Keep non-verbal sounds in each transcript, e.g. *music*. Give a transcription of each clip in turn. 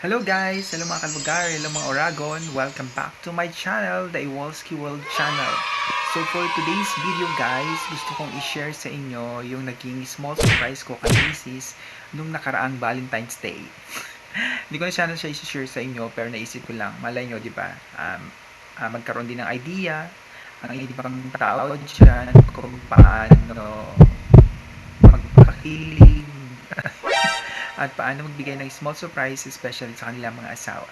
Hello guys! Hello mga kalbugar! Hello mga Oragon! Welcome back to my channel, the Iwalski World Channel. So for today's video guys, gusto kong i-share sa inyo yung naging small surprise ko kay Mrs. nung nakaraang Valentine's Day. *laughs* Hindi ko na sana siya i-share sa inyo pero naisip ko lang, malay nyo di ba? Um, ah, magkaroon din ng idea ang ibang tao dyan kung paano magpakilig at paano magbigay ng small surprise especially sa kanilang mga asawa.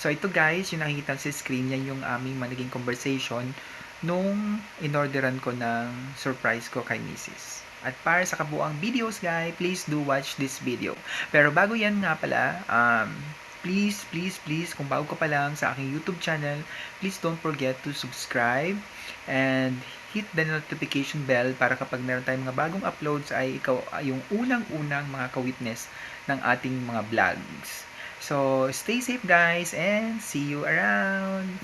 So ito guys, yung nakikita sa screen yan yung aming managing conversation nung inorderan ko ng surprise ko kay Mrs. At para sa kabuang videos guys, please do watch this video. Pero bago yan nga pala, um, please, please, please, kung bago ka pa lang sa aking YouTube channel, please don't forget to subscribe and hit the notification bell para kapag meron tayong mga bagong uploads ay ikaw yung unang-unang mga ka-witness ng ating mga vlogs. So, stay safe guys and see you around!